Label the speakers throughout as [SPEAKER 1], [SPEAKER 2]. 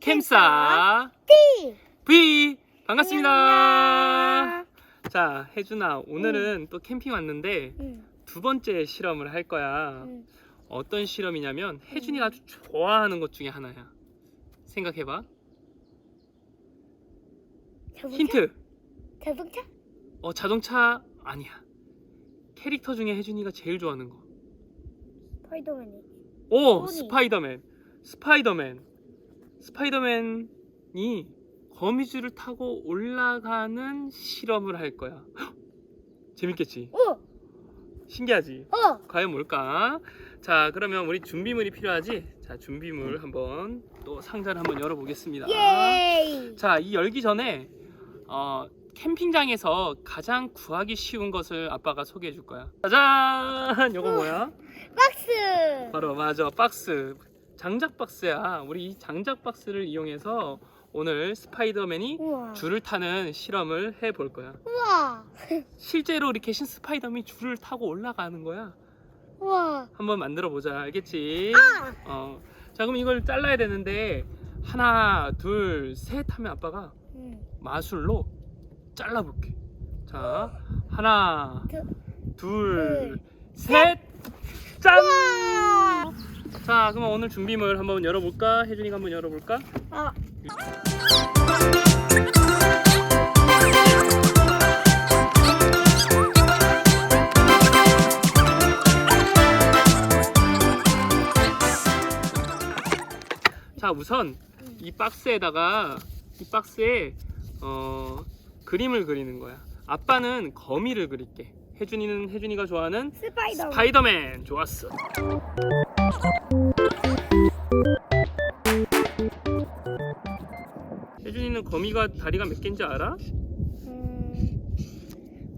[SPEAKER 1] 캠사
[SPEAKER 2] 띠!
[SPEAKER 1] V 반갑습니다. 자, 혜준아, 오늘은 또 캠핑 왔는데
[SPEAKER 2] 응,
[SPEAKER 1] 두 번째 실험을 할 거야.
[SPEAKER 2] 응.
[SPEAKER 1] 어떤 실험이냐면 혜준이가 아주 좋아하는 것 중에 하나야. 생각해봐.
[SPEAKER 2] 자동차?
[SPEAKER 1] 힌트.
[SPEAKER 2] 자동차?
[SPEAKER 1] 어, 자동차 아니야. 캐릭터 중에 혜준이가 제일 좋아하는 거.
[SPEAKER 2] 스파이더맨이.
[SPEAKER 1] 오,
[SPEAKER 2] 소니.
[SPEAKER 1] 스파이더맨. 스파이더맨. 스파이더맨이 거미줄을 타고 올라가는 실험을 할 거야. 헉! 재밌겠지?
[SPEAKER 2] 어!
[SPEAKER 1] 신기하지?
[SPEAKER 2] 어!
[SPEAKER 1] 과연 뭘까? 자, 그러면 우리 준비물이 필요하지? 자, 준비물 한번 또 상자를 한번 열어보겠습니다.
[SPEAKER 2] 예이!
[SPEAKER 1] 자, 이 열기 전에 어, 캠핑장에서 가장 구하기 쉬운 것을 아빠가 소개해 줄 거야. 짜잔! 요거 뭐야?
[SPEAKER 2] 박스!
[SPEAKER 1] 바로 맞아 박스 장작 박스야 우리 이 장작 박스를 이용해서 오늘 스파이더맨이
[SPEAKER 2] 우와.
[SPEAKER 1] 줄을 타는 실험을 해 볼 거야
[SPEAKER 2] 우와!
[SPEAKER 1] 실제로 이렇게 신 스파이더맨이 줄을 타고 올라가는 거야
[SPEAKER 2] 우와!
[SPEAKER 1] 한번 만들어 보자 알겠지
[SPEAKER 2] 아!
[SPEAKER 1] 어. 자 그럼 이걸 잘라야 되는데 하나 둘 셋 하면 아빠가
[SPEAKER 2] 응.
[SPEAKER 1] 마술로 잘라 볼게 자 하나
[SPEAKER 2] 둘,
[SPEAKER 1] 둘셋 짠! 자, 그럼 오늘 준비물 한번 열어볼까? 혜준이가 한번 열어볼까?
[SPEAKER 2] 아,
[SPEAKER 1] 자, 우선 이 박스에다가 이 박스에 어, 그림을 그리는 거야. 아빠는 거미를 그릴게. 혜준이는 혜준이가 좋아하는
[SPEAKER 2] 스파이더맨.
[SPEAKER 1] 스파이더맨. 좋았어. 혜준이는 거미가 다리가 몇 개인지 알아?
[SPEAKER 2] 음,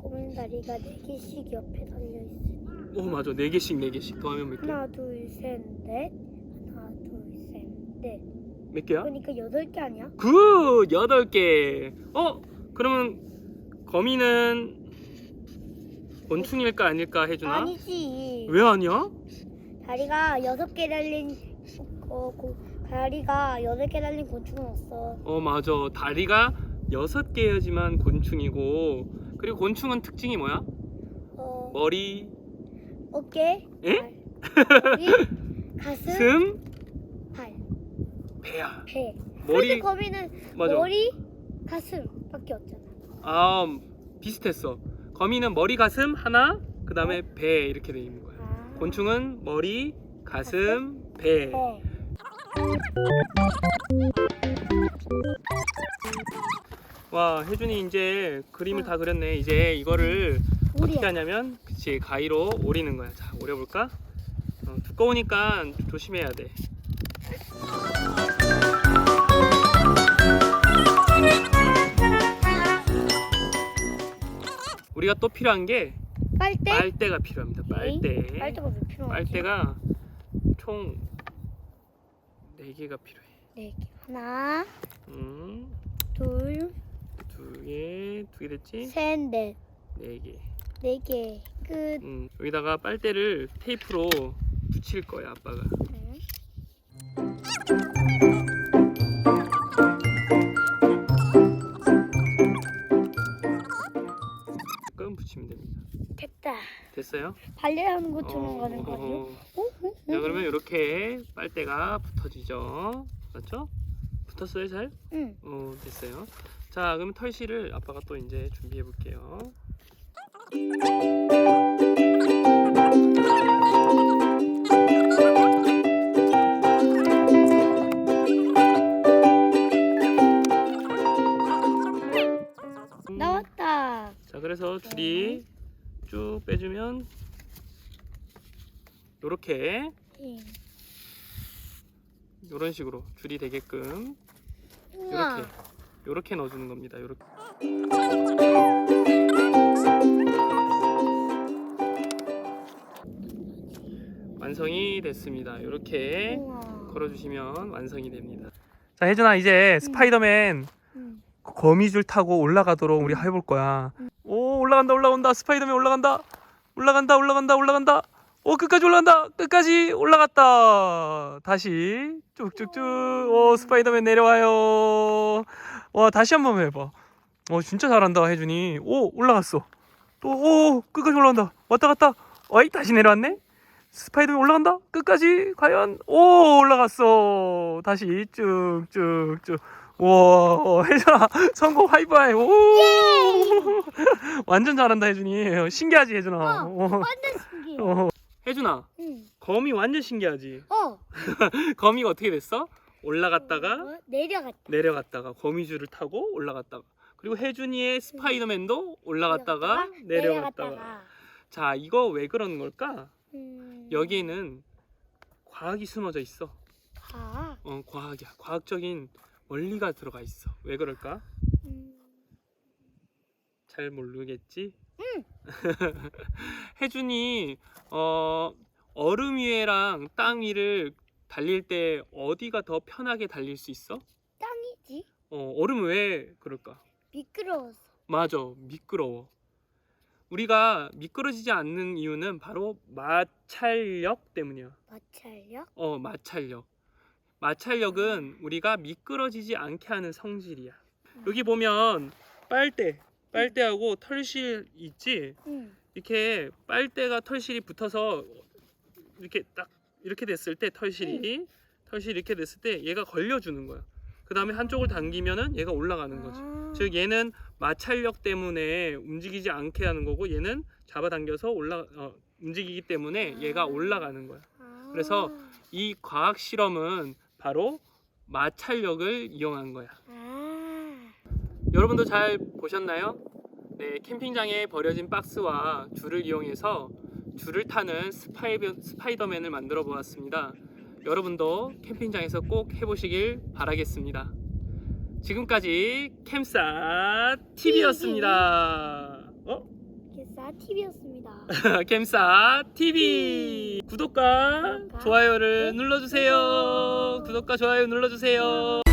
[SPEAKER 2] 꼬맨 다리가 네 개씩 옆에 달려 있어.
[SPEAKER 1] 오, 맞아. 네 개씩 네 개씩 더하면 몇 개?
[SPEAKER 2] 하나, 둘, 셋, 넷. 하나, 둘, 셋, 넷.
[SPEAKER 1] 몇 개야?
[SPEAKER 2] 그러니까 여덟 개 아니야?
[SPEAKER 1] 굿! 여덟 개. 어? 그러면 거미는 곤충일까 아닐까 해주나?
[SPEAKER 2] 아니지.
[SPEAKER 1] 왜 아니야?
[SPEAKER 2] 다리가 여섯 개 달린 어, 고, 다리가 여덟 개 달린 곤충은 없어.
[SPEAKER 1] 어 맞아. 다리가 여섯 개여지만 곤충이고 그리고 곤충은 특징이 뭐야?
[SPEAKER 2] 어,
[SPEAKER 1] 머리,
[SPEAKER 2] 어깨,
[SPEAKER 1] 에?
[SPEAKER 2] 가슴,
[SPEAKER 1] 슴,
[SPEAKER 2] 발,
[SPEAKER 1] 배야.
[SPEAKER 2] 배.
[SPEAKER 1] 머리
[SPEAKER 2] 거미는
[SPEAKER 1] 맞아.
[SPEAKER 2] 머리, 가슴 밖에 없잖아.
[SPEAKER 1] 아 음, 비슷했어. 거미는 머리, 가슴 하나, 그 다음에 배 이렇게 돼 있는 거야.
[SPEAKER 2] 아,
[SPEAKER 1] 곤충은 머리, 가슴, 배.
[SPEAKER 2] 배.
[SPEAKER 1] 와 혜준이 이제 그림을 다 그렸네. 이제 이거를 어떻게. 하냐면 그치 가위로 오리는 거야. 자 오려볼까? 어, 두꺼우니까 조심해야 돼. 우리가 또 필요한 게
[SPEAKER 2] 빨대?
[SPEAKER 1] 빨대가 필요합니다. 빨대.
[SPEAKER 2] 빨대가 왜 필요하지?
[SPEAKER 1] 빨대가 총 4개가 필요해.
[SPEAKER 2] 네 개. 하나,
[SPEAKER 1] 음,
[SPEAKER 2] 둘,
[SPEAKER 1] 두 개, 두 개 됐지?
[SPEAKER 2] 셋, 넷.
[SPEAKER 1] 네 개.
[SPEAKER 2] 네 개. 끝.
[SPEAKER 1] 음, 여기다가 빨대를 테이프로 붙일 거야, 아빠가.
[SPEAKER 2] 응.
[SPEAKER 1] 붙이면 됩니다.
[SPEAKER 2] 됐다.
[SPEAKER 1] 됐어요?
[SPEAKER 2] 발레하는 것처럼
[SPEAKER 1] 어,
[SPEAKER 2] 가는 거 아니야?
[SPEAKER 1] 어,
[SPEAKER 2] 어? 어?
[SPEAKER 1] 자, 그러면 이렇게 빨대가 붙어지죠. 맞죠? 붙었어요, 잘?
[SPEAKER 2] 응.
[SPEAKER 1] 어, 됐어요. 자, 그러면 털실을 아빠가 또 이제 준비해 볼게요. 음,
[SPEAKER 2] 나왔다.
[SPEAKER 1] 자, 그래서 줄이 쭉 빼주면 요렇게
[SPEAKER 2] 응.
[SPEAKER 1] 요런 식으로 줄이 되게끔
[SPEAKER 2] 우와.
[SPEAKER 1] 요렇게 요렇게 넣어주는 겁니다. 요렇게. 완성이 됐습니다. 요렇게
[SPEAKER 2] 우와.
[SPEAKER 1] 걸어주시면 완성이 됩니다. 자, 혜준아 이제 스파이더맨
[SPEAKER 2] 응.
[SPEAKER 1] 거미줄 타고 올라가도록 우리 해볼 거야. 올라간다 올라온다. 스파이더맨 올라간다. 올라간다 올라간다 올라간다. 오 끝까지 올라간다. 끝까지 올라갔다. 다시. 쭉쭉쭉. 오 스파이더맨 내려와요. 와 다시 한번 해봐. 어 진짜 잘한다 혜준이. 오 올라갔어. 또 오 끝까지 올라간다. 왔다 갔다. 어이 다시 내려왔네 스파이더맨 올라간다? 끝까지? 과연? 오 올라갔어. 다시 쭉 쭉쭉. 와 혜준아 성공 하이파이. 오. 완전 잘한다 혜준이. 신기하지 혜준아.
[SPEAKER 2] 어,
[SPEAKER 1] 어.
[SPEAKER 2] 완전 신기해.
[SPEAKER 1] 어. 혜준아
[SPEAKER 2] 응.
[SPEAKER 1] 거미 완전 신기하지?
[SPEAKER 2] 어.
[SPEAKER 1] 거미가 어떻게 됐어? 올라갔다가
[SPEAKER 2] 어, 내려갔다.
[SPEAKER 1] 내려갔다가 거미줄을 타고 올라갔다가. 그리고 혜준이의 스파이더맨도 올라갔다가 내려갔다가
[SPEAKER 2] 내려갔다가.
[SPEAKER 1] 자 이거 왜 그러는 걸까
[SPEAKER 2] 음.
[SPEAKER 1] 여기에는 과학이 숨어져 있어
[SPEAKER 2] 가.
[SPEAKER 1] 어 과학이야 과학적인 원리가 들어가 있어 왜 그럴까
[SPEAKER 2] 음.
[SPEAKER 1] 잘 모르겠지
[SPEAKER 2] 응.
[SPEAKER 1] 혜준이 어 얼음 위에랑 땅 위를 달릴 때 어디가 더 편하게 달릴 수 있어
[SPEAKER 2] 땅이지.
[SPEAKER 1] 어 얼음 왜 그럴까
[SPEAKER 2] 미끄러웠어.
[SPEAKER 1] 맞아 미끄러워 우리가 미끄러지지 않는 이유는 바로 마찰력 때문이야
[SPEAKER 2] 마찰력.
[SPEAKER 1] 어 마찰력. 마찰력은 우리가 미끄러지지 않게 하는 성질이야. 여기 보면 빨대 빨대하고 털실 있지?
[SPEAKER 2] 응.
[SPEAKER 1] 이렇게 빨대가 털실이 붙어서 이렇게 딱 이렇게 됐을 때 털실이 털실이 이렇게 됐을 때 얘가 걸려주는 거야. 그 다음에 한쪽을 당기면은 얘가 올라가는 거지.
[SPEAKER 2] 아.
[SPEAKER 1] 즉 얘는 마찰력 때문에 움직이지 않게 하는 거고 얘는 잡아당겨서 올라 어, 움직이기 때문에 얘가 올라가는 거야.
[SPEAKER 2] 아.
[SPEAKER 1] 그래서 이 과학 실험은 바로 마찰력을 이용한 거야.
[SPEAKER 2] 아.
[SPEAKER 1] 여러분도 잘 보셨나요? 네, 캠핑장에 버려진 박스와 줄을 이용해서 줄을 타는 스파이, 스파이더맨을 만들어 보았습니다. 여러분도 캠핑장에서 꼭 해보시길 바라겠습니다. 지금까지 캠사 TV였습니다. 어?
[SPEAKER 2] 기사 TV였습니다.
[SPEAKER 1] 캠사 TV 구독과 좋아요를.
[SPEAKER 2] 눌러주세요.
[SPEAKER 1] 구독과 좋아요 눌러주세요.